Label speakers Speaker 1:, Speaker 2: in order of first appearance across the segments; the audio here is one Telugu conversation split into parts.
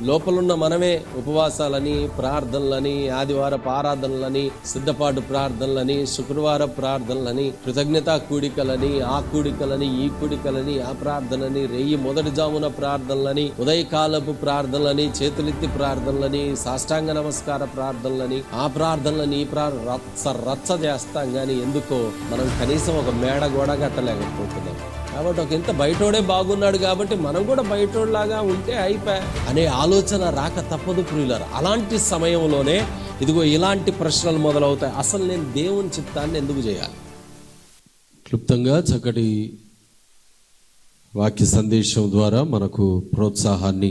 Speaker 1: లోపలున్న మనమే ఉపవాసాలని ప్రార్థనలని ఆదివారపు ఆరాధనలని సిద్ధపాటు ప్రార్థనలని శుక్రవార ప్రార్థనలని కృతజ్ఞతా కూడికలని ఆ కూడికలని ఈ కూడికలని ఆ ప్రార్థనని రెయ్యి మొదటి జామున ప్రార్థనలని ఉదయకాలపు ప్రార్థనలని చేతులెత్తి ప్రార్థనలని సాష్టాంగ నమస్కార ప్రార్థనలని ఆ ప్రార్థనలని ఈ ప్రా రచ్చ రచ్చ చేస్తాం కానీ ఎందుకో మనం కనీసం ఒక మేడ గోడ కట్టలేకపోతున్నాం. కాబట్టి ఒక ఇంత బయటోడే బాగున్నాడు కాబట్టి మనం కూడా బయటోడ్లాగా ఉంటే అయిపోయా అనే ఆలోచన రాక తప్పదు ప్రియులరు. అలాంటి సమయంలోనే ఇదిగో ఇలాంటి ప్రశ్నలు మొదలవుతాయి. అసలు నేను దేవుని చిత్తాన్ని ఎందుకు చేయాలి? క్లుప్తంగా చక్కటి వాక్య సందేశం ద్వారా మనకు ప్రోత్సాహాన్ని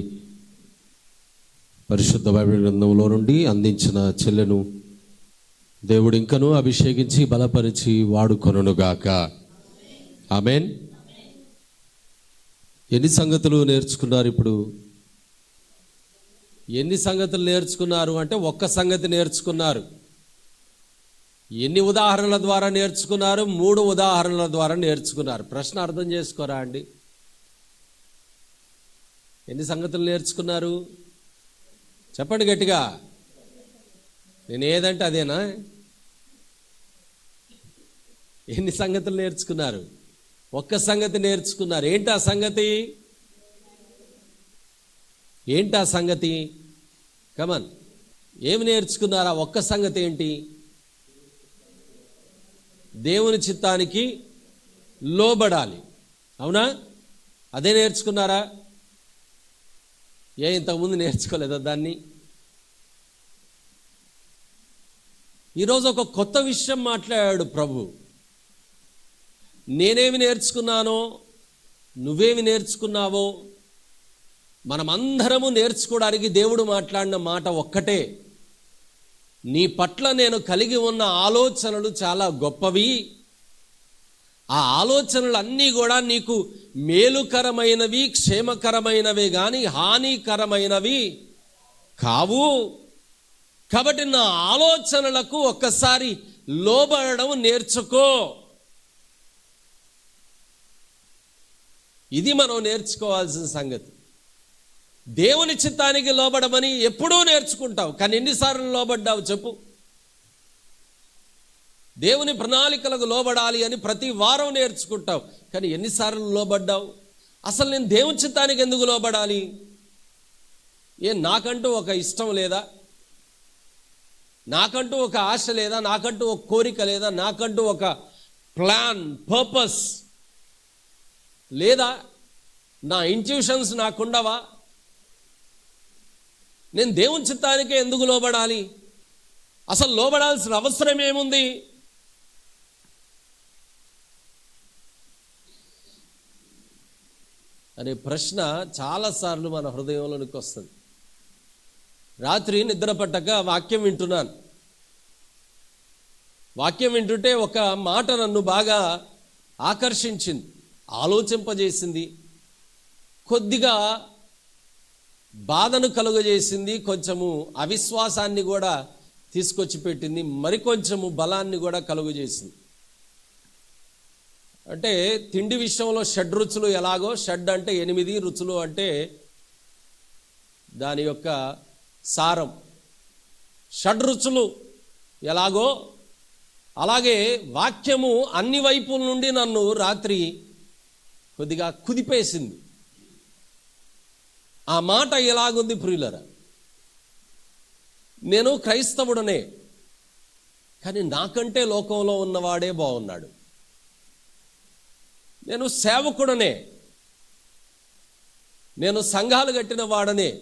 Speaker 1: పరిశుద్ధ బైబిల్ గ్రంథంలో నుండి అందించిన చెల్లెను దేవుడు ఇంకను అభిషేకించి బలపరిచి వాడుకొనుగాక ఆమెన్. ఎన్ని సంగతులు నేర్చుకున్నారు ఇప్పుడు? ఎన్ని సంగతులు నేర్చుకున్నారు అంటే ఒక్క సంగతి నేర్చుకున్నారు. ఎన్ని ఉదాహరణల ద్వారా నేర్చుకున్నారు? మూడు ఉదాహరణల ద్వారా నేర్చుకున్నారు. ప్రశ్న అర్థం చేసుకోరా అండి? ఎన్ని సంగతులు నేర్చుకున్నారు? చెప్పండి గట్టిగా. నేను ఏదంటే అదేనా? ఎన్ని సంగతులు నేర్చుకున్నారు? ఒక్క సంగతి నేర్చుకున్నారు. ఏంటి ఆ సంగతి? ఏంటి ఆ సంగతి? కమన్ ఏమి నేర్చుకున్నారా? ఒక్క సంగతి ఏంటి? దేవుని చిత్తానికి లోబడాలి. అవునా? అదే నేర్చుకున్నారా? ఏ ఇంతకుముందు నేర్చుకోలేదా దాన్ని? ఈరోజు ఒక కొత్త విషయం మాట్లాడాడు ప్రభు. నేనేమి నేర్చుకున్నానో నువ్వేమి నేర్చుకున్నావో మనమందరము నేర్చుకోవడానికి దేవుడు మాట్లాడిన మాట ఒక్కటే. నీ పట్ల నేను కలిగి ఉన్న ఆలోచనలు చాలా గొప్పవి. ఆ ఆలోచనలు అన్నీ కూడా నీకు మేలుకరమైనవి క్షేమకరమైనవే కానీ హానికరమైనవి కావు. కాబట్టి నా ఆలోచనలకు ఒక్కసారి లోబడడం నేర్చుకో. ఇది మనం నేర్చుకోవాల్సిన సంగతి. దేవుని చిత్తానికి లోబడమని ఎప్పుడూ నేర్చుకుంటావు కానీ ఎన్నిసార్లు లోబడ్డావు చెప్పు. దేవుని ప్రణాళికలకు లోబడాలి అని ప్రతి వారం నేర్చుకుంటావు కానీ ఎన్నిసార్లు లోబడ్డావు? అసలు నేను దేవుని చిత్తానికి ఎందుకు లోబడాలి? ఏ నాకంటూ ఒక ఇష్టం లేదా? నాకంటూ ఒక ఆశ లేదా? నాకంటూ ఒక కోరిక లేదా? నాకంటూ ఒక ప్లాన్ పర్పస్? లేదా నా ఇంట్యూషన్స్ నాకుండవా? నేను దేవుని చిత్తానికే ఎందుకు లోబడాలి? అసలు లోబడాల్సిన అవసరం ఏముంది? అనే ప్రశ్న చాలాసార్లు మన హృదయంలోనికి వస్తుంది రాత్రి నిద్ర పట్టక వాక్యం వింటున్నాను. వాక్యం వింటుంటే ఒక మాట నన్ను బాగా ఆకర్షించింది. ఆలోచింపజేసింది. కొద్దిగా బాధను కలుగజేసింది కొంచెము అవిశ్వాసాన్ని కూడా తీసుకొచ్చి పెట్టింది మరికొంచెము బలాన్ని కూడా కలుగజేసింది. అంటే తిండి విషయంలో షడ్ రుచులు ఎలాగో షడ్ అంటే ఎనిమిది రుచులు అంటే దాని యొక్క సారం. షడ్ రుచులు ఎలాగో అలాగే వాక్యము అన్ని వైపుల నుండి నన్ను రాత్రి కొద్దిగా కుదిపేసింది. ఆ మాట ఎలాగుంది ప్రియులరా? నేను క్రైస్తవుడనే కానీ నాకంటే లోకంలో ఉన్నవాడే బాగున్నాడు. నేను సేవకుడనే నేను సంఘాలు కట్టిన వాడనే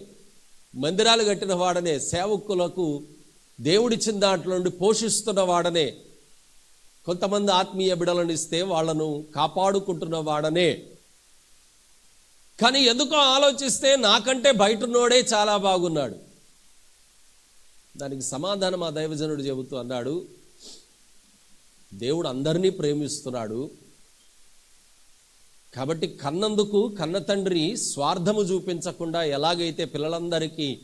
Speaker 1: మందిరాలు కట్టిన వాడనే సేవకులకు దేవుడిచ్చిన దాంట్లో నుండి పోషిస్తున్న వాడనే కొంతమంది ఆత్మీయ బిడలను ఇస్తే వాళ్ళను కాపాడుకుంటున్న వాడనే కానీ ఎందుకో ఆలోచిస్తే నాకంటే బయటనోడే చాలా బాగున్నాడు. దానికి సమాధానం ఆ దైవజనుడు చెబుతూ అన్నాడు దేవుడు అందరినీ ప్రేమిస్తున్నాడు. కాబట్టి కన్నందుకు కన్న తండ్రి స్వార్థము చూపించకుండా ఎలాగైతే పిల్లలందరికీ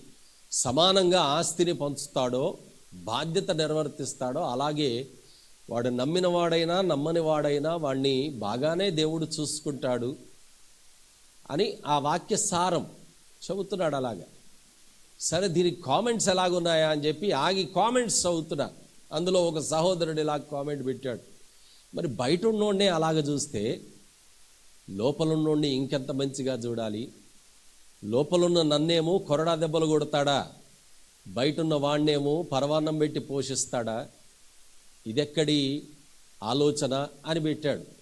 Speaker 1: సమానంగా ఆస్తిని పంచుతాడో బాధ్యత నిర్వర్తిస్తాడో అలాగే వాడు నమ్మిన వాడైనా నమ్మని వాడైనా వాణ్ణి బాగానే దేవుడు చూసుకుంటాడు. అని ఆ వాక్య సారం చెబుతున్నాడు అలాగా. సరే దీనికి కామెంట్స్ ఎలాగున్నాయా అని చెప్పి ఆగి కామెంట్స్ చదువుతున్నా. అందులో ఒక సహోదరుడు ఇలా కామెంట్ పెట్టాడు. మరి బయట ఉన్నోడినే అలాగ చూస్తే లోపల ఉన్నోడిని ఇంకెంత మంచిగా చూడాలి? లోపలున్న నన్నేమో కొరడా దెబ్బలు కొడతాడా? బయటున్న వాణ్ణేమో పరవాన్నం పెట్టి పోషిస్తాడా? ఇదెక్కడి ఆలోచన అని పెట్టాడు.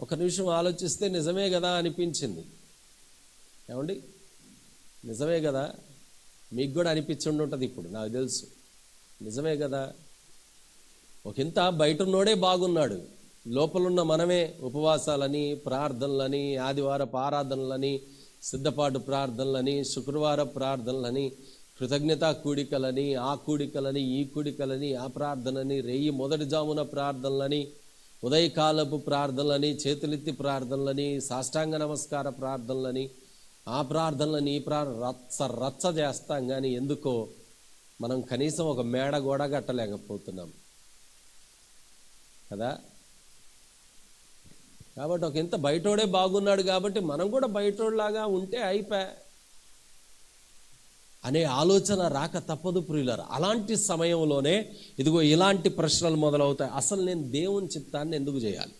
Speaker 1: ఒక నిమిషం ఆలోచిస్తే నిజమే కదా అనిపించింది. ఏమండి? నిజమే కదా? మీకు కూడా అనిపించి ఉంటుంది ఇప్పుడు నాకు తెలుసు. నిజమే కదా? ఒకంత బయట ఉన్నోడే బాగున్నాడు. లోపలున్న మనమే ఉపవాసాలని ప్రార్థనలని ఆదివారపు ఆరాధనలని సిద్ధపాటు ప్రార్థనలని శుక్రవార ప్రార్థనలని కృతజ్ఞతా కూడికలని ఆ కూడికలని ఈ కూడికలని ఆ ప్రార్థనని రేయి మొదటి జామున ప్రార్థనలని ఉదయకాలపు ప్రార్థనలని చేతులెత్తి ప్రార్థనలని సాష్టాంగ నమస్కార ప్రార్థనలని ఆ ప్రార్థనలని ఈ ప్రార్ రచ్చ రచ్చ చేస్తాం కానీ ఎందుకో మనం కనీసం ఒక మేడ గోడ కట్టలేకపోతున్నాం. కదా? కాబట్టి ఒక ఇంత బయటోడే బాగున్నాడు కాబట్టి మనం కూడా బయటోడిలాగా ఉంటే అయిపోయా అనే ఆలోచన రాక తప్పదు ప్రియులరు. అలాంటి సమయంలోనే ఇదిగో ఇలాంటి ప్రశ్నలు మొదలవుతాయి. అసలు నేను దేవుని చిత్తాన్ని ఎందుకు చేయాలి?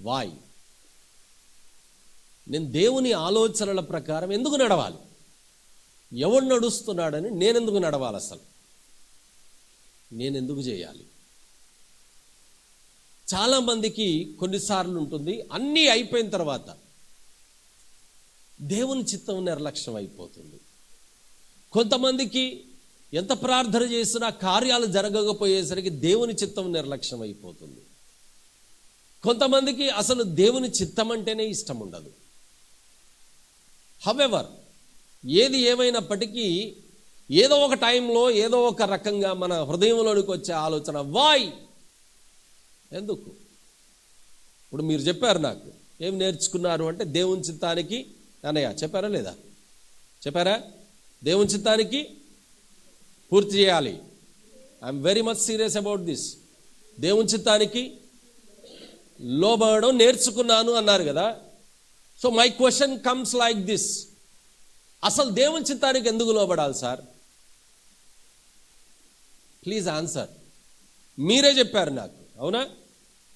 Speaker 1: వాయ్ నేను దేవుని ఆలోచనల ప్రకారం ఎందుకు నడవాలి? ఎవడు నడుస్తున్నాడని నేనెందుకు నడవాలి అసలు? నేను ఎందుకు చేయాలి? చాలామందికి కొన్నిసార్లు ఉంటుంది అన్నీ అయిపోయిన తర్వాత దేవుని చిత్తం నిర్లక్ష్యం అయిపోతుంది. కొంతమందికి ఎంత ప్రార్థన చేసినా కార్యాలు జరగకపోయేసరికి దేవుని చిత్తం నిర్లక్ష్యం అయిపోతుంది కొంతమందికి అసలు దేవుని చిత్తం అంటేనే ఇష్టం ఉండదు. హవెవర్ ఏది ఏమైనప్పటికీ ఏదో ఒక టైంలో ఏదో ఒక రకంగా మన హృదయంలోనికి వచ్చే ఆలోచన వాయ్! ఎందుకు? ఇప్పుడు మీరు చెప్పారు నాకు ఏం నేర్చుకున్నారు అంటే దేవుని చిత్తానికి అన్నయ్య చెప్పారా లేదా? చెప్పారా? దేవుని చిత్తానికి పూర్తి చేయాలి. I'm very much serious about this దేవుని చిత్తానికి లోబడడం నేర్చుకున్నాను అన్నారు కదా. So my question comes like this అసలు దేవుని చిత్తానికి ఎందుకు లోబడాలి సార్? ప్లీజ్ ఆన్సర్ మీరే చెప్పారు నాకు. అవునా?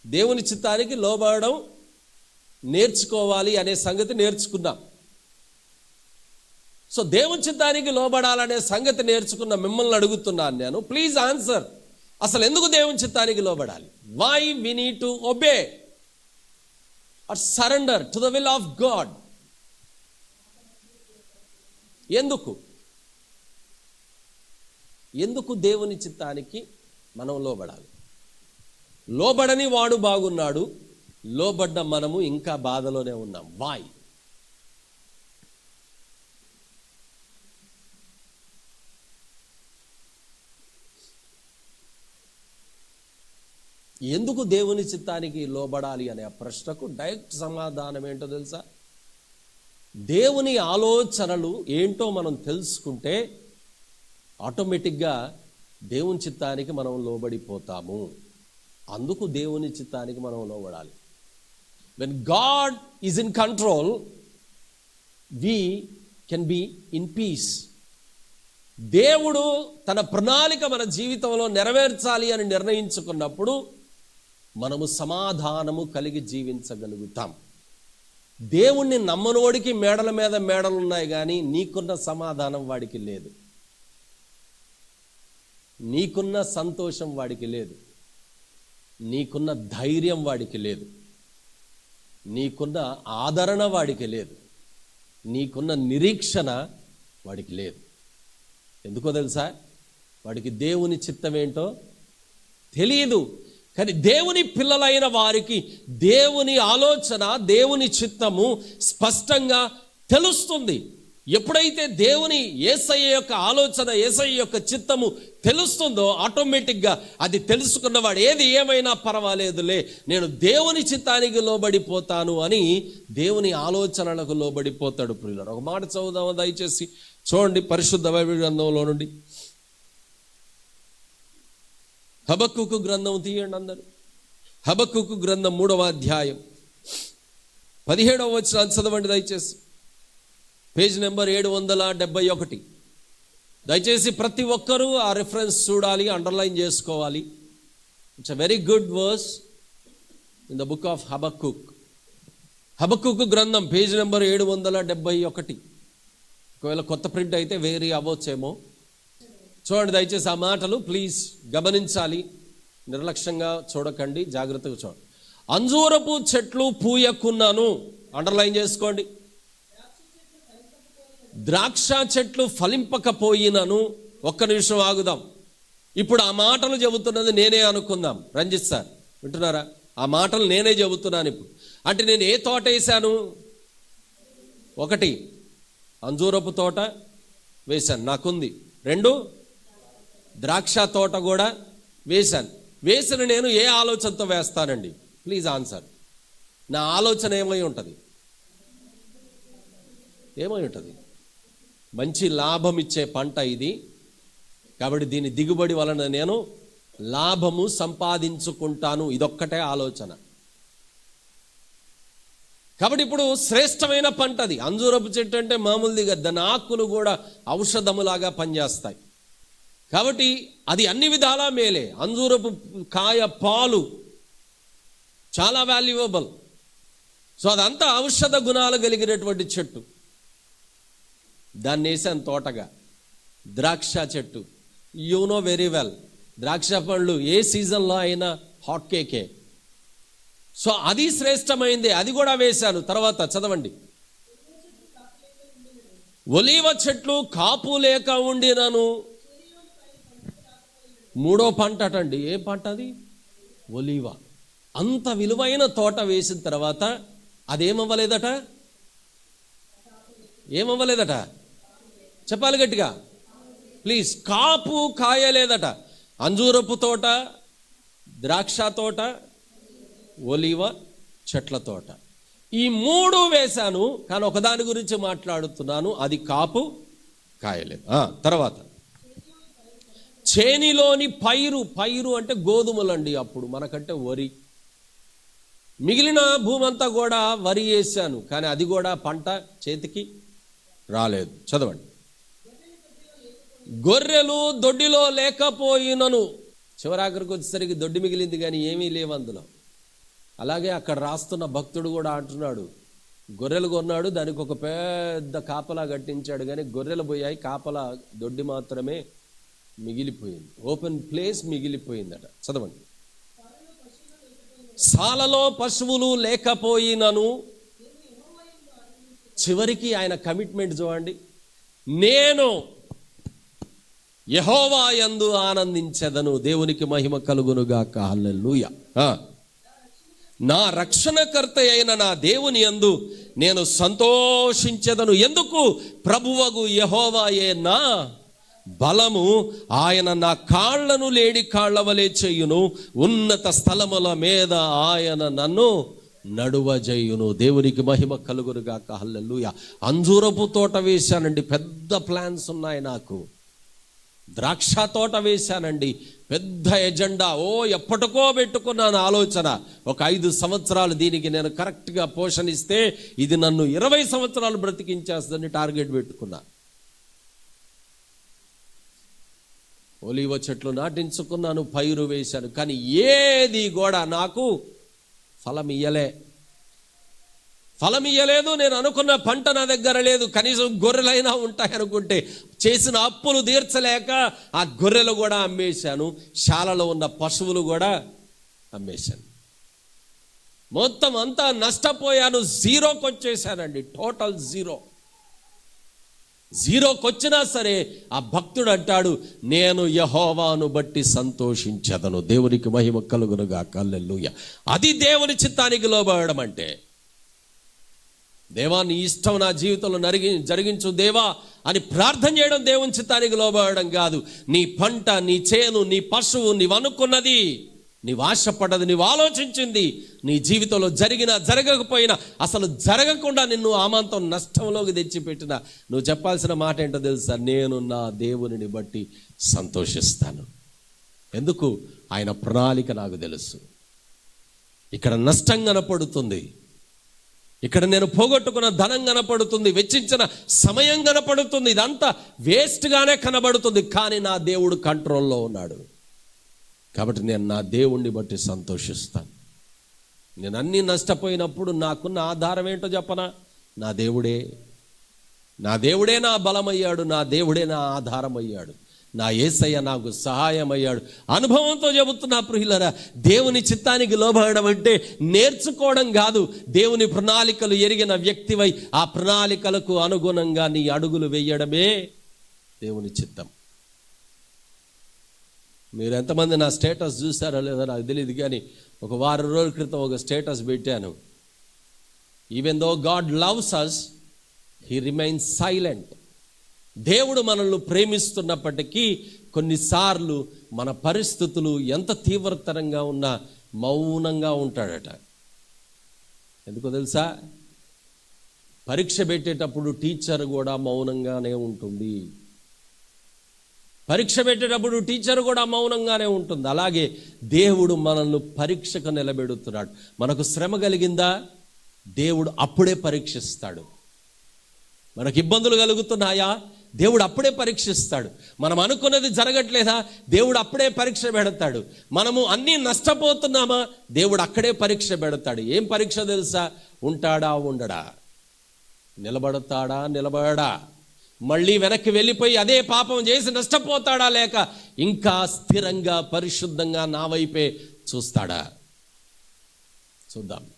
Speaker 1: దేవుని చిత్తానికి లోబడడం నేర్చుకోవాలి అనే సంగతి నేర్చుకున్నాం. సో దేవుని చిత్తానికి లోబడాలనే సంగతి నేర్చుకున్న మిమ్మల్ని అడుగుతున్నాను నేను. ప్లీజ్ ఆన్సర్ అసలు ఎందుకు దేవుని చిత్తానికి లోబడాలి? Why we need to obey or surrender to the will of God ఎందుకు? ఎందుకు దేవుని చిత్తానికి మనం లోబడాలి? లోబడని వాడు బాగున్నాడు లోబడ్డ మనము ఇంకా బాధలోనే ఉన్నాం. వాయ్ ఎందుకు దేవుని చిత్తానికి లోబడాలి అనే ప్రశ్నకు డైరెక్ట్ సమాధానం ఏంటో తెలుసా? దేవుని ఆలోచనలు ఏంటో మనం తెలుసుకుంటే ఆటోమేటిక్గా దేవుని చిత్తానికి మనం లోబడిపోతాము. అందుకు దేవుని చిత్తానికి మనం లోబడాలి. When God is in control we can be in peace దేవుడు తన ప్రణాళిక మన జీవితంలో నెరవేర్చాలి అని నిర్ణయించుకున్నప్పుడు మనము సమాధానము కలిగి జీవించగలుగుతాం. దేవుణ్ణి నమ్మనోడికి మేడల మీద మేడలు ఉన్నాయి కానీ నీకున్న సమాధానం వాడికి లేదు. నీకున్న సంతోషం వాడికి లేదు. నీకున్న ధైర్యం వాడికి లేదు. నీకున్న ఆదరణ వాడికి లేదు. నీకున్న నిరీక్షణ వాడికి లేదు. ఎందుకో తెలుసా? వాడికి దేవుని చిత్తం ఏంటో తెలియదు కానీ దేవుని పిల్లలైన వారికి దేవుని ఆలోచన దేవుని చిత్తము స్పష్టంగా తెలుస్తుంది. ఎప్పుడైతే దేవుని ఏసయ్య యొక్క ఆలోచన ఏసయ్య యొక్క చిత్తము తెలుస్తుందో ఆటోమేటిక్గా అది తెలుసుకున్నవాడు ఏది ఏమైనా పర్వాలేదులే నేను దేవుని చిత్తానికి లోబడిపోతాను అని దేవుని ఆలోచనలకు లోబడిపోతాడు ప్రియులను ఒక మాట చదువుదామా? దయచేసి చూడండి పరిశుద్ధ బైబిల్ గ్రంథంలో నుండి. హబక్కుకు గ్రంథం తీయండి అందరు. హబక్కుకు గ్రంథం మూడవ అధ్యాయం. పదిహేడవ వచ్చిన చదవండి దయచేసి. పేజ్ నెంబర్ ఏడు వందల డెబ్బై ఒకటి. దయచేసి ప్రతి ఒక్కరూ ఆ రిఫరెన్స్ చూడాలి అండర్లైన్ చేసుకోవాలి. It's a very good verse in the book of Habakkuk Habakkuk గ్రంథం పేజ్ నెంబర్ ఏడు వందల డెబ్బై ఒకటి. ఒకవేళ కొత్త ప్రింట్ అయితే వేరీ అవ్వచ్చేమో. చూడండి దయచేసి ఆ మాటలు ప్లీజ్ గమనించాలి. నిర్లక్ష్యంగా చూడకండి జాగ్రత్తగా చూడండి. అంజూరపు చెట్లు పూయకున్నాను. అండర్లైన్ చేసుకోండి. ద్రాక్ష చెట్లు ఫలింపకపోయినను. ఒక్క నిమిషం ఆగుదాం. ఇప్పుడు ఆ మాటలు చెబుతున్నది నేనే అనుకుందాం. రంజిత్ సార్ వింటున్నారా? ఆ మాటలు నేనే చెబుతున్నాను ఇప్పుడు. అంటే నేను ఏ తోట వేశాను? ఒకటి అంజూరపు తోట వేశాను. నాకుంది. రెండు ద్రాక్ష తోట కూడా వేశాను. వేసిన నేను ఏ ఆలోచనతో వేస్తానండి? Please answer. నా ఆలోచన ఏమై ఉంటుంది? ఏమై ఉంటుంది? మంచి లాభం ఇచ్చే పంట ఇది. కాబట్టి దీని దిగుబడి వలన నేను లాభము సంపాదించుకుంటాను. ఇదొక్కటే ఆలోచన. కాబట్టి ఇప్పుడు శ్రేష్టమైన పంట అది అంజూరపు చెట్టు అంటే మామూలుదిగా దాని ఆకులు కూడా ఔషధములాగా పనిచేస్తాయి. కాబట్టి అది అన్ని విధాలా మేలే. అంజూరపు కాయ పాలు చాలా వాల్యువబుల్ సో అదంతా ఔషధ గుణాలు కలిగినటువంటి చెట్టు. దాన్ని వేసాను తోటగా. ద్రాక్ష చెట్టు. యు నో వెరీ వెల్ ద్రాక్ష పండ్లు ఏ సీజన్లో అయినా హాట్ కేకే సో అది శ్రేష్టమైంది. అది కూడా వేశాను. తర్వాత చదవండి. ఒలీవ చెట్లు కాపు లేక ఉండినను. మూడో పంట అటండి. ఏ పంట అది? ఒలీవ. అంత విలువైన తోట వేసిన తర్వాత అదేమవ్వలేదట? ఏమవ్వలేదట? చెప్పాలి గట్టిగా. ప్లీజ్ కాపు కాయలేదట. అంజూరపు తోట ద్రాక్ష తోట ఒలివ చెట్ల తోట. ఈ మూడు వేశాను కానీ ఒకదాని గురించి మాట్లాడుతున్నాను. అది కాపు కాయలేదు. తర్వాత. చేనిలోని పైరు పైరు అంటే గోధుమలండి అప్పుడు మనకంటే వరి. మిగిలిన భూమంతా కూడా వరి వేసాను కానీ అది కూడా పంట చేతికి రాలేదు. చదవండి. గొర్రెలు దొడ్డిలో లేకపోయినను. చివరాఖరికి వచ్చేసరికి దొడ్డి మిగిలింది కానీ ఏమీ లేవు అందులో. అలాగే అక్కడ రాస్తున్న భక్తుడు కూడా అంటున్నాడు గొర్రెలు కొన్నాడు దానికి ఒక పెద్ద కాపలా కట్టించాడు కానీ గొర్రెలు పోయాయి కాపలా దొడ్డి మాత్రమే మిగిలిపోయింది. ఓపెన్ ప్లేస్ మిగిలిపోయిందట. చదవండి. సాలలో పశువులు లేకపోయినను చివరికి ఆయన కమిట్మెంట్ చూడండి. నేను యహోవా యందు ఆనందించెదను. దేవునికి మహిమ కలుగునుగాక. హల్లెలూయ. నా రక్షణకర్త అయిన నా దేవుని యందు నేను సంతోషించెదను. ఎందుకు? ప్రభువగు యహోవాయే నా బలము ఆయన నా కాళ్ళను లేడి కాళ్ళ వలె చెయ్యును ఉన్నత స్థలముల మీద ఆయన నన్ను నడువజేయును. దేవునికి మహిమ కలుగురుగాక హల్లెలూయ. అంజూరపు తోట వేశానండి. పెద్ద ప్లాన్స్ ఉన్నాయి నాకు. ద్రాక్ష తోట వేశానండి. పెద్ద ఎజెండా. ఓ ఎప్పటికో పెట్టుకున్నాను ఆలోచన. ఒక ఐదు సంవత్సరాలు దీనికి నేను కరెక్ట్గా పోషణిస్తే ఇది నన్ను ఇరవై సంవత్సరాలు బ్రతికించేస్తుందని టార్గెట్ పెట్టుకున్నా. ఒలివ చెట్లు నాటించుకున్నాను పైరు వేశాను. కానీ ఏది కూడా నాకు ఫలం ఇయ్యలే. ఫలం ఇయ్యలేదు నేను అనుకున్న పంట నా దగ్గర లేదు. కనీసం గొర్రెలైనా ఉంటాయి అనుకుంటే చేసిన అప్పులు తీర్చలేక ఆ గొర్రెలు కూడా అమ్మేశాను. శాలలో ఉన్న పశువులు కూడా అమ్మేశాను. మొత్తం అంతా నష్టపోయాను. జీరోకి వచ్చేసానండి టోటల్ జీరో. జీరోకి వచ్చినా సరే ఆ భక్తుడు అంటాడు నేను యహోవాను బట్టి సంతోషించదను. దేవునికి మహిమ కలుగునుగా కల్లెల్లుయ అది దేవుని చిత్తానికి లోబడడం అంటే. దేవా నీ ఇష్టం నా జీవితంలో నరిగి జరిగించు దేవా అని ప్రార్థన చేయడం దేవుని చిత్తానికి లోబడడం కాదు. నీ పంట నీ చేను నీ పశువు నీవనుకున్నది అనుకున్నది నీవు ఆశపడ్డది నీవు ఆలోచించింది నీ జీవితంలో జరిగినా జరగకపోయినా అసలు జరగకుండా నిన్ను ఆమాంతం నష్టంలోకి తెచ్చిపెట్టిన. నువ్వు చెప్పాల్సిన మాట ఏంటో తెలుసా? నేను నా దేవునిని బట్టి సంతోషిస్తాను. ఎందుకు? ఆయన ప్రణాళిక నాకు తెలుసు. ఇక్కడ నష్టం కనపడుతుంది. ఇక్కడ నేను పోగొట్టుకున్న ధనం కనపడుతుంది వెచ్చించిన సమయం కనపడుతుంది ఇదంతా వేస్ట్గానే కనబడుతుంది కానీ నా దేవుడు కంట్రోల్లో ఉన్నాడు. కాబట్టి నేను నా దేవుణ్ణి బట్టి సంతోషిస్తాను. నేను అన్నీ నష్టపోయినప్పుడు నాకున్న ఆధారం ఏంటో చెప్పనా? నా దేవుడే. నా దేవుడే నా బలమయ్యాడు నా దేవుడే నా ఆధారం అయ్యాడు నా ఏసయ్య నాకు సహాయం అయ్యాడు అనుభవంతో చెబుతున్నా ప్రియులరా దేవుని చిత్తానికి లోబడడం అంటే నేర్చుకోవడం కాదు. దేవుని ప్రణాళికలు ఎరిగిన వ్యక్తివై ఆ ప్రణాళికలకు అనుగుణంగా నీ అడుగులు వేయడమే దేవుని చిత్తం. మీరు ఎంతమంది నా స్టేటస్ చూసారో లేదో నాకు తెలియదు కానీ ఒక వారం రోజుల క్రితం ఒక స్టేటస్ పెట్టాను. Even though God loves us he remains silent దేవుడు మనల్ని ప్రేమిస్తున్నప్పటికీ కొన్నిసార్లు మన పరిస్థితులు ఎంత తీవ్రతరంగా ఉన్నా మౌనంగా ఉంటాడట. ఎందుకో తెలుసా? పరీక్ష పెట్టేటప్పుడు టీచర్ కూడా మౌనంగానే ఉంటుంది. పరీక్ష పెట్టేటప్పుడు టీచర్ కూడా మౌనంగానే ఉంటుంది. అలాగే దేవుడు మనల్ని పరీక్షకు నిలబెడుతున్నాడు. మనకు శ్రమ కలిగిందా? దేవుడు అప్పుడే పరీక్షిస్తాడు. మనకు ఇబ్బందులు కలుగుతున్నాయా? దేవుడు అప్పుడే పరీక్షిస్తాడు. మనం అనుకున్నది జరగట్లేదా? దేవుడు అప్పుడే పరీక్ష పెడతాడు. మనము అన్నీ నష్టపోతున్నామా? దేవుడు అక్కడే పరీక్ష పెడతాడు. ఏం పరీక్ష తెలుసా? ఉంటాడా ఉండడా? నిలబడతాడా? నిలబడా? మళ్ళీ వెనక్కి వెళ్ళిపోయి అదే పాపం చేసి నష్టపోతాడా లేక ఇంకా స్థిరంగా పరిశుద్ధంగా నా వైపే చూస్తాడా? చూద్దాం.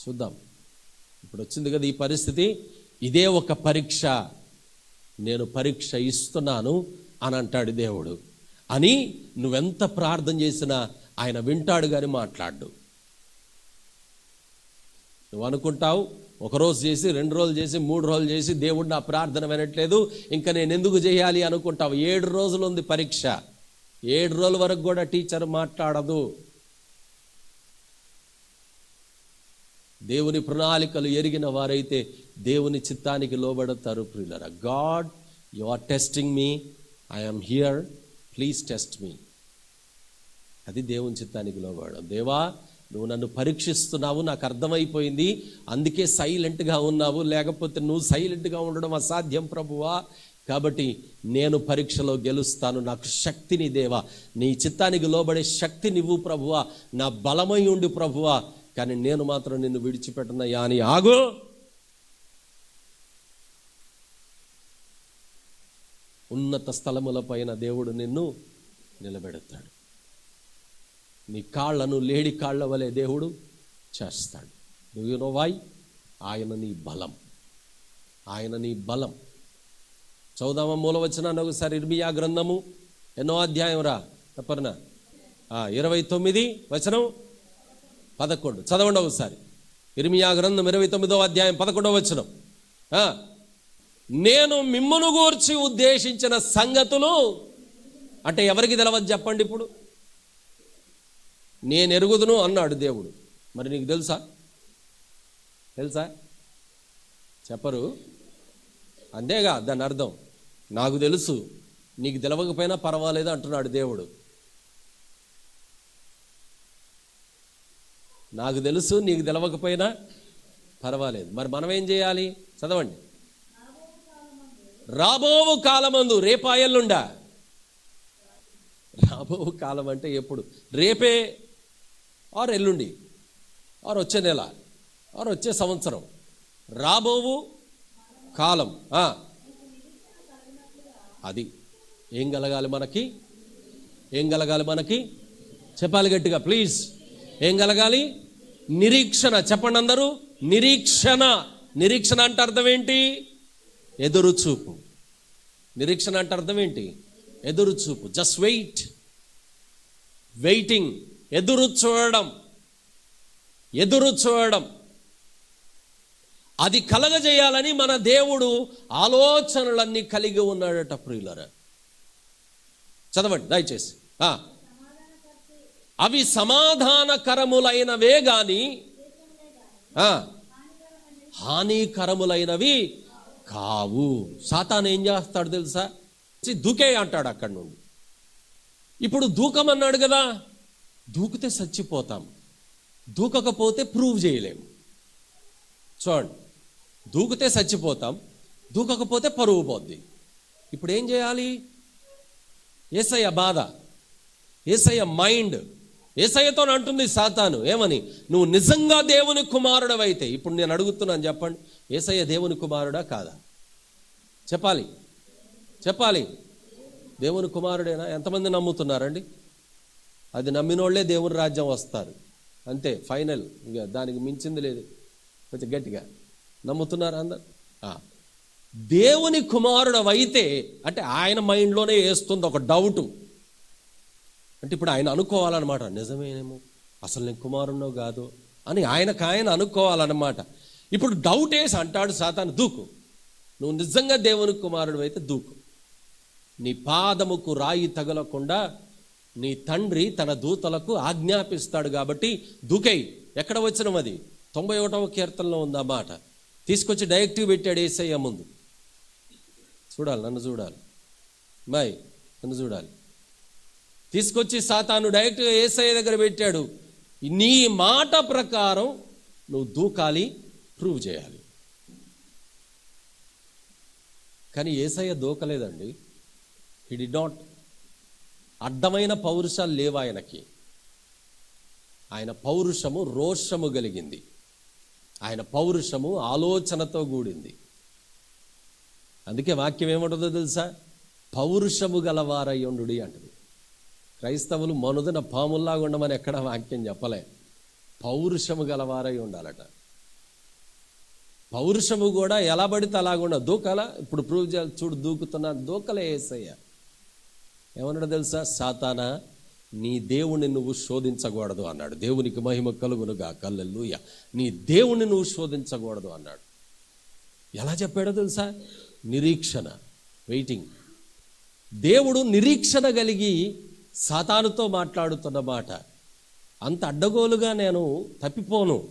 Speaker 1: చూద్దాం. ఇప్పుడు వచ్చింది కదా ఈ పరిస్థితి. ఇదే ఒక పరీక్ష. నేను పరీక్ష ఇస్తున్నాను అని అంటాడు దేవుడు. అని నువ్వెంత ప్రార్థన చేసినా ఆయన వింటాడు కానీ మాట్లాడు నువ్వు అనుకుంటావు ఒక రోజు చేసి రెండు రోజులు చేసి మూడు రోజులు చేసి దేవుడు నా ప్రార్థన వినట్లేదు. ఇంకా నేను ఎందుకు చేయాలి అనుకుంటావు? ఏడు రోజులు ఉంది పరీక్ష. ఏడు రోజుల వరకు కూడా టీచర్ మాట్లాడదు. దేవుని ప్రణాళికలు ఎరిగిన వారైతే దేవుని చిత్తానికి లోబడతారు ప్రియులరా. God you are testing me. I'm here. Please test me. అది దేవుని చిత్తానికి లోబడడం. దేవా నువ్వు నన్ను పరీక్షిస్తున్నావు నాకు అర్థమైపోయింది అందుకే సైలెంట్గా ఉన్నావు లేకపోతే నువ్వు సైలెంట్గా ఉండడం అసాధ్యం ప్రభువా. కాబట్టి నేను పరీక్షలో గెలుస్తాను నాకు శక్తిని దేవా. నీ చిత్తానికి లోబడే శక్తి నువ్వు ప్రభువా. నా బలమై ఉండి ప్రభువా. కానీ నేను మాత్రం నిన్ను విడిచిపెట్టనయ్యా అని ఆగు. ఉన్నత స్థలముల పైన దేవుడు నిన్ను నిలబెడతాడు. నీ కాళ్ళను లేడి కాళ్ళ వలె దేవుడు చేస్తాడు. నువ్వు నో వై ఆయన నీ బలం. ఆయన నీ బలం. చౌదామ మూలవచనాన్ని ఒకసారి ఇర్మియా గ్రంథము. ఎన్నో అధ్యాయం రా. తప్పరనా ఇరవై తొమ్మిది వచనం పదకొండు. చదవండి ఒకసారి. ఇర్మియా గ్రంథం ఇరవై తొమ్మిదో అధ్యాయం పదకొండవ వచనం. నేను మిమ్మను గూర్చి ఉద్దేశించిన సంగతులు అంటే ఎవరికి తెలవదు చెప్పండి ఇప్పుడు? నేను ఎరుగుదును అన్నాడు దేవుడు. మరి నీకు తెలుసా? తెలుసా? చెప్పరు. అంతేగా దాని అర్థం. నాకు తెలుసు నీకు తెలవకపోయినా పర్వాలేదు అంటున్నాడు దేవుడు. నాకు తెలుసు నీకు తెలవకపోయినా పర్వాలేదు. మరి మనం ఏం చేయాలి? చదవండి. రాబోవు కాలమందు రేపాయల్లుండా రాబోవు కాలం అంటే ఎప్పుడు? రేపే ఆరు ఎల్లుండి ఆరు వచ్చే నెల ఆరు వచ్చే సంవత్సరం. రాబోవు కాలం. అది ఏం కలగాలి మనకి? ఏం కలగాలి మనకి? చెప్పాలి గట్టిగా ప్లీజ్. ఏం కలగాలి? నిరీక్షణ. చెప్పండి అందరూ. నిరీక్షణ. నిరీక్షణ అంటే అర్థం ఏంటి? ఎదురు చూపు. నిరీక్షణ అంటే అర్థం ఏంటి? ఎదురు చూపు. జస్ట్ వెయిట్ వెయిటింగ్ ఎదురు చూడడం ఎదురు చూడడం. అది కలగజేయాలని మన దేవుడు ఆలోచనలన్నీ కలిగి ఉన్నాడట ప్రియులరా. చదవండి దయచేసి. అవి సమాధానకరములైనవే గాని హానికరములైనవి కావు. సాతాను ఏం చేస్తాడు తెలుసా? దూకే అంటాడు అక్కడి నుండి. ఇప్పుడు దూకం అన్నాడు కదా? దూకితే చచ్చిపోతాం. దూకకపోతే ప్రూవ్ చేయలేము చూడండి. దూకితే చచ్చిపోతాం దూకకపోతే పరువు పోద్ది. ఇప్పుడు ఏం చేయాలి? ఏసయ్య బాధ. ఏసయ్య మైండ్ ఏసయ్యతో అంటుంది సాతాను. ఏమని? నువ్వు నిజంగా దేవుని కుమారుడవైతే ఇప్పుడు నేను అడుగుతున్నాను చెప్పండి. ఏసయ్య దేవుని కుమారుడా కాదా? చెప్పాలి. చెప్పాలి. దేవుని కుమారుడేనా? ఎంతమంది నమ్ముతున్నారండి? అది నమ్మినోళ్ళే దేవుని రాజ్యం వస్తారు. అంతే ఫైనల్. ఇక దానికి మించింది లేదు. కొంచెం గట్టిగా. నమ్ముతున్నారు అందరు? దేవుని కుమారుడవైతే అంటే ఆయన మైండ్లోనే వేస్తుంది ఒక డౌటు. అంటే ఇప్పుడు ఆయన అనుకోవాలన్నమాట నిజమేనేమో? అసలు నేను కుమారుణ్ణో కాదు అని ఆయనకు ఆయన అనుకోవాలన్నమాట. ఇప్పుడు డౌట్ వేసి అంటాడు సాతాను దూకు. నువ్వు నిజంగా దేవుని కుమారుడు అయితే దూకు. నీ పాదముకు రాయి తగలకుండా నీ తండ్రి తన దూతలకు ఆజ్ఞాపిస్తాడు కాబట్టి దూకై ఎక్కడ వచ్చిన అది? తొంభై ఒకటవ కీర్తనలో ఉంది ఆ మాట? తీసుకొచ్చి డైరెక్టివ్ పెట్టాడు ఏసయ్య ముందు. చూడాలి నన్ను చూడాలి. బాయ్ నన్ను చూడాలి. తీసుకొచ్చి సాతాను డైరెక్ట్ ఏసఐ దగ్గర పెట్టాడు. నీ మాట ప్రకారం నువ్వు దూకాలి ప్రూవ్ చేయాలి. కానీ ఏసయ్య దూకలేదండి. హీ డి నాట్ అడ్డమైన పౌరుషాలు లేవు ఆయనకి. ఆయన పౌరుషము రోషము కలిగింది. ఆయన పౌరుషము ఆలోచనతో కూడింది. అందుకే వాక్యం ఏముంటుందో తెలుసా? పౌరుషము గలవారయ్యుండు అంటది. క్రైస్తవులు మనుదన పాముల్లాగా ఉండమని ఎక్కడ వాక్యం చెప్పలే. పౌరుషము గలవారై ఉండాలట. పౌరుషము కూడా ఎలా పడితే అలాగుండ దూకాల? ఇప్పుడు ప్రూవ్ చేయాలి. చూడు దూకుతున్నా దూకలే ఏసయ్య. ఏమన్నాడు తెలుసా? సాతానా నీ దేవుణ్ణి నువ్వు శోధించకూడదు అన్నాడు. దేవునికి మహిమ కలుగునుగా కల్లెల్లుయ నీ దేవుణ్ణి నువ్వు శోధించకూడదు అన్నాడు. ఎలా చెప్పాడో తెలుసా? నిరీక్షణ వెయిటింగ్. దేవుడు నిరీక్షణ కలిగి సాతానుతో మాట్లాడుతున్న మాట. అంత అడ్డగోలుగా నేను తప్పిపోను.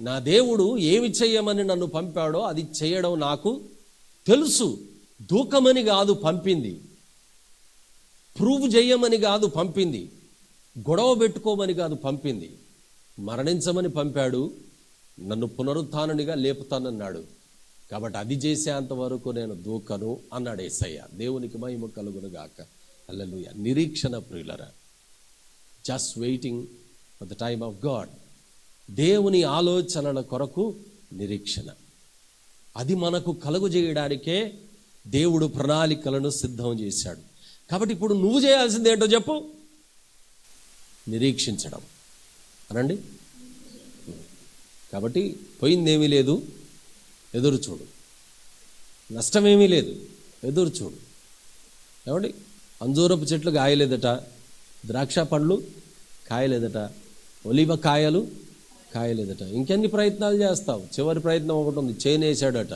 Speaker 1: నా దేవుడు ఏమి చెయ్యమని నన్ను పంపాడో అది చేయడం నాకు తెలుసు. దూకమని కాదు పంపింది. ప్రూవ్ చేయమని కాదు పంపింది. గొడవ పెట్టుకోమని కాదు పంపింది. మరణించమని పంపాడు. నన్ను పునరుత్నునిగా లేపుతానన్నాడు. కాబట్టి అది చేసేంత వరకు నేను దూకను అన్నాడు ఏసయ్య. దేవునికి మహిమ కలుగును గాక. అల్లెలుయ నిరీక్షణ ప్రియులరా. Just waiting for the time of God దేవుని ఆలోచనల కొరకు నిరీక్షణ. అది మనకు కలుగు చేయడానికే దేవుడు ప్రణాళికలను సిద్ధం చేశాడు. కాబట్టి ఇప్పుడు నువ్వు చేయాల్సింది ఏంటో చెప్పు. నిరీక్షించడం. అనండి? కాబట్టి పోయిందేమీ లేదు. ఎదురు చూడు. నష్టమేమీ లేదు. ఎదురు చూడు. ఏమండి? అంజూరపు చెట్లు కాయలేదట. ద్రాక్ష పండ్లు కాయలేదట. ఒలివ కాయలు కాయలేదట. ఇంకెన్ని ప్రయత్నాలు చేస్తావు? చివరి ప్రయత్నం ఒకటి ఉంది. చేను వేసాడట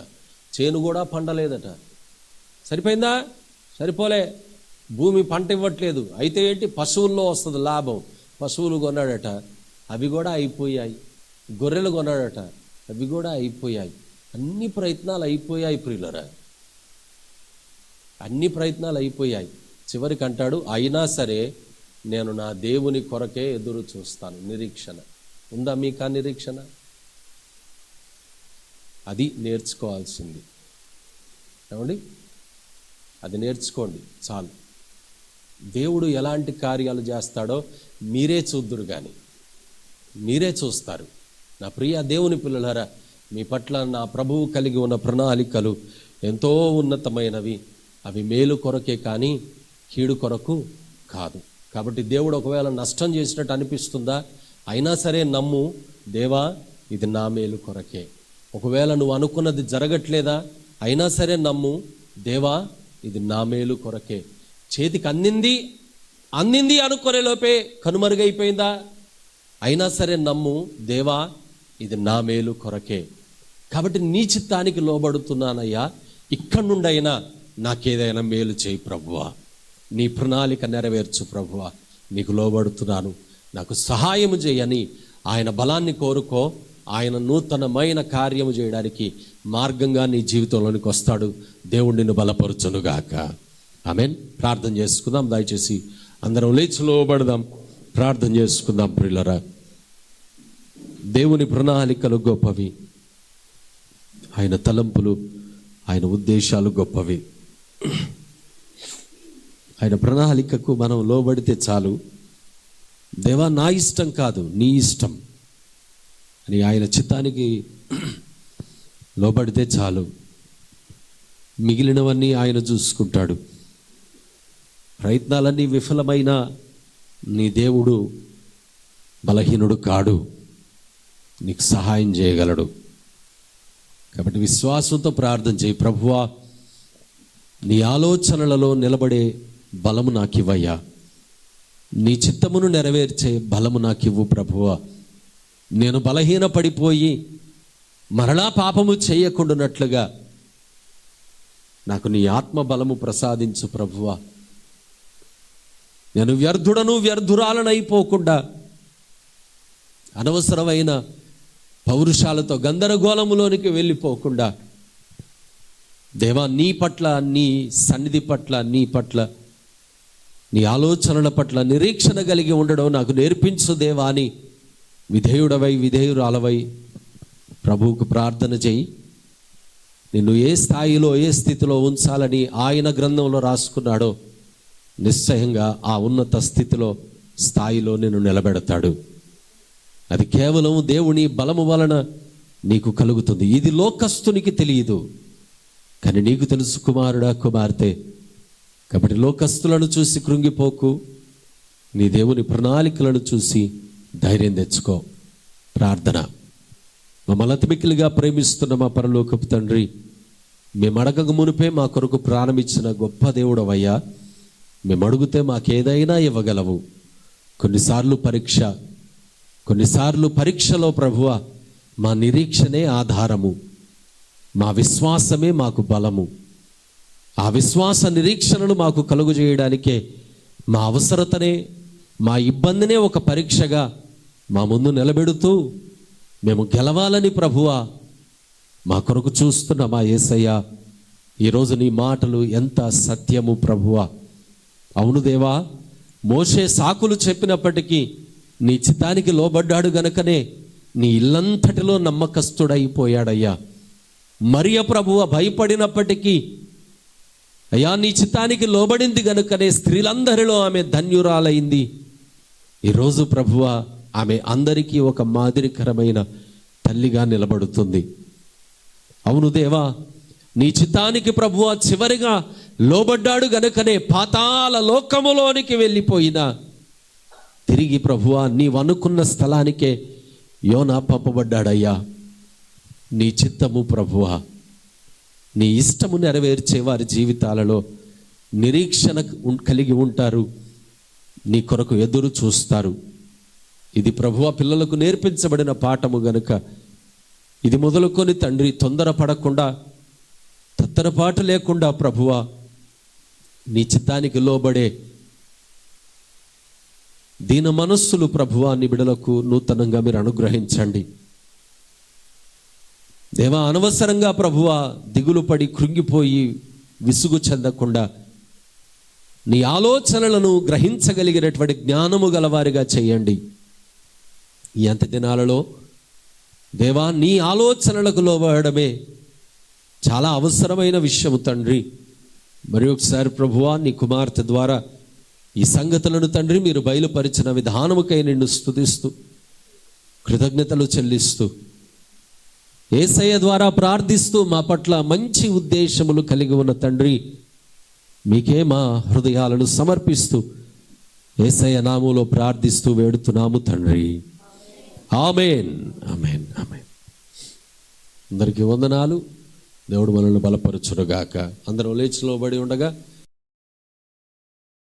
Speaker 1: చేను కూడా పండలేదట. సరిపోయిందా? సరిపోలే. భూమి పంట ఇవ్వట్లేదు. అయితే ఏంటి? పశువుల్లో వస్తుంది లాభం. పశువులు కొన్నాడట అవి కూడా అయిపోయాయి. గొర్రెలు కొన్నాడట అవి కూడా అయిపోయాయి. అన్ని ప్రయత్నాలు అయిపోయాయి ప్రియులరా. అన్ని ప్రయత్నాలు అయిపోయాయి. చివరికి అంటాడు అయినా సరే నేను నా దేవుని కొరకే ఎదురు చూస్తాను. నిరీక్షణ. ఉందా మీకు ఆ నిరీక్షణ? అది నేర్చుకోవాల్సింది. ఏమండి? అది నేర్చుకోండి. చాలు. దేవుడు ఎలాంటి కార్యాలు చేస్తాడో మీరే చూద్దురు కానీ మీరే చూస్తారు. నా ప్రియ దేవుని పిల్లలారా మీ పట్ల నా ప్రభువు కలిగి ఉన్న ప్రణాళికలు ఎంతో ఉన్నతమైనవి. అవి మేలు కొరకే కానీ కీడు కొరకు కాదు. కాబట్టి దేవుడు ఒకవేళ నష్టం చేసినట్టు అనిపిస్తుందా అయినా సరే నమ్ము దేవా ఇది నా మేలు కొరకే. ఒకవేళ నువ్వు అనుకున్నది జరగట్లేదా అయినా సరే నమ్ము దేవా ఇది నా మేలు కొరకే. చేతికి అందింది అందింది అనుకునే లోపే కనుమరుగైపోయిందా? అయినా సరే నమ్ము దేవా ఇది నా మేలు కొరకే. కాబట్టి నీ చిత్తానికి లోబడుతున్నానయ్యా. ఇక్కడి నుండైనా నాకేదైనా మేలు చేయి ప్రభువా. నీ ప్రణాళిక నెరవేర్చు ప్రభువా. నీకు లోబడుతున్నాను. నాకు సహాయము చేయని ఆయన బలాన్ని కోరుకో. ఆయన నూతనమైన కార్యము చేయడానికి మార్గంగా నీ జీవితంలోనికి వస్తాడు. దేవుడు నిన్ను బలపరుచునుగాక. ఆమెన్. ప్రార్థన చేసుకుందాం దయచేసి అందరం లేచి లోబడదాం. ప్రార్థన చేసుకుందాం ప్రిల్లరా దేవుని ప్రణాళికలు గొప్పవి. ఆయన తలంపులు ఆయన ఉద్దేశాలు గొప్పవి. ఆయన ప్రణాళికకు మనం లోబడితే చాలు. దేవా నా ఇష్టం కాదు నీ ఇష్టం. అని ఆయన చిత్తానికి లోబడితే చాలు. మిగిలినవన్నీ ఆయన చూసుకుంటాడు. ప్రయత్నాలన్నీ విఫలమైన నీ దేవుడు బలహీనుడు కాడు. నీకు సహాయం చేయగలడు. కాబట్టి విశ్వాసంతో ప్రార్థన చేయి. ప్రభువా నీ ఆలోచనలలో నిలబడే బలము నాకివ్వయ్యా. నీ చిత్తమును నెరవేర్చే బలము నాకివ్వు ప్రభువా. నేను బలహీన పడిపోయి మరలా పాపము చేయకుండానట్లుగా నాకు నీ ఆత్మ బలము ప్రసాదించు ప్రభువా. నేను వ్యర్థుడను వ్యర్థురాలనైపోకుండా అనవసరమైన పౌరుషాలతో గందరగోళములోనికి వెళ్ళిపోకుండా దేవా నీ పట్ల నీ సన్నిధి పట్ల నీ పట్ల నీ ఆలోచనల పట్ల నిరీక్షణ కలిగి ఉండడం నాకు నేర్పించు దేవా అని విధేయుడవై విధేయురాలవై ప్రభువుకు ప్రార్థన చేయి. నిన్ను ఏ స్థాయిలో ఏ స్థితిలో ఉంచాలని ఆయన గ్రంథంలో రాసుకున్నాడో నిశ్చయంగా ఆ ఉన్నత స్థితిలో స్థాయిలో నిన్ను నిలబెడతాడు. అది కేవలం దేవుని బలము వలన నీకు కలుగుతుంది. ఇది లోకస్తునికి తెలియదు. కానీ నీకు తెలుసు కుమారుడా కుమార్తె. కాబట్టి లోకస్తులను చూసి కృంగిపోకు. నీ దేవుని ప్రణాళికలను చూసి ధైర్యం తెచ్చుకో. ప్రార్థన. మమ్మల్ని అతిమిక్కిలిగా ప్రేమిస్తున్న మా పరలోకపు తండ్రి మేము అడగక మునిపే మా కొరకు ప్రాణమిచ్చిన గొప్ప దేవుడవయ్యా. మేము అడిగితే మాకేదైనా ఇవ్వగలవు. కొన్నిసార్లు పరీక్ష కొన్నిసార్లు పరీక్షలో ప్రభువ మా నిరీక్షనే ఆధారము. మా విశ్వాసమే మాకు బలము. ఆ విశ్వాస నిరీక్షణను మాకు కలుగు చేయడానికే మా అవసరతనే మా ఇబ్బందినే ఒక పరీక్షగా మా ముందు నిలబెడుతూ మేము గెలవాలని ప్రభువా మా కొరకు చూస్తున్న మా యేసయ్య ఈరోజు నీ మాటలు ఎంత సత్యము ప్రభువా. అవును దేవా మోషే సాకులు చెప్పినప్పటికీ నీ చిత్తానికి లోబడ్డాడు గనుకనే నీ ఇల్లంతటిలో నమ్మకస్తుడైపోయాడయ్యా. మరియ ప్రభువ భయపడినప్పటికీ అయ్యా నీ చిత్తానికి లోబడింది గనుకనే స్త్రీలందరిలో ఆమె ధన్యురాలైంది. ఈరోజు ప్రభువ ఆమె అందరికీ ఒక మాదిరికరమైన తల్లిగా నిలబడుతుంది. అవును దేవా నీ చిత్తానికి ప్రభువ చివరిగా లోబడ్డాడు గనుకనే పాతాల లోకములోనికి వెళ్ళిపోయిన. తిరిగి ప్రభువ నీవు అనుకున్న స్థలానికే యోనా పంపబడ్డాడయ్యా. నీ చిత్తము ప్రభువ నీ ఇష్టము నెరవేర్చే వారి జీవితాలలో నిరీక్షణ ఉం- కలిగి ఉంటారు. నీ కొరకు ఎదురు చూస్తారు. ఇది ప్రభువ పిల్లలకు నేర్పించబడిన పాఠము గనుక ఇది మొదలుకొని తండ్రి తొందరపడకుండా తత్తరపాటు లేకుండా ప్రభువ నీ చిత్తానికి లోబడే దీన మనస్సులు ప్రభువా నీ బిడలకు నూతనంగా మీరు అనుగ్రహించండి. దేవా అనవసరంగా ప్రభువా దిగులు పడి కృంగిపోయి విసుగు చెందకుండా నీ ఆలోచనలను గ్రహించగలిగినటువంటి జ్ఞానము గలవారిగా చేయండి. ఈ అంత దినాలలో దేవా నీ ఆలోచనలకు లోబడమే చాలా అవసరమైన విషయము తండ్రి. మరి ఒకసారి ప్రభువా నీ కుమార్తె ద్వారా ఈ సంగతులను తండ్రి మీరు బయలుపరిచిన విధానముకై నిన్ను స్తుతిస్తూ కృతజ్ఞతలు చెల్లిస్తూ ఏసయ్య ద్వారా ప్రార్థిస్తూ మా పట్ల మంచి ఉద్దేశములు కలిగి ఉన్న తండ్రి మీకే మా హృదయాలను సమర్పిస్తూ ఏసయ్య నాములో ప్రార్థిస్తూ వేడుతున్నాము తండ్రి. ఆమెన్. ఆమెన్. ఆమెన్. అందరికీ వందనాలు. దేవుడు మనల్ని బలపరచునుగాక. అందరం లేచిలోబడి ఉండగా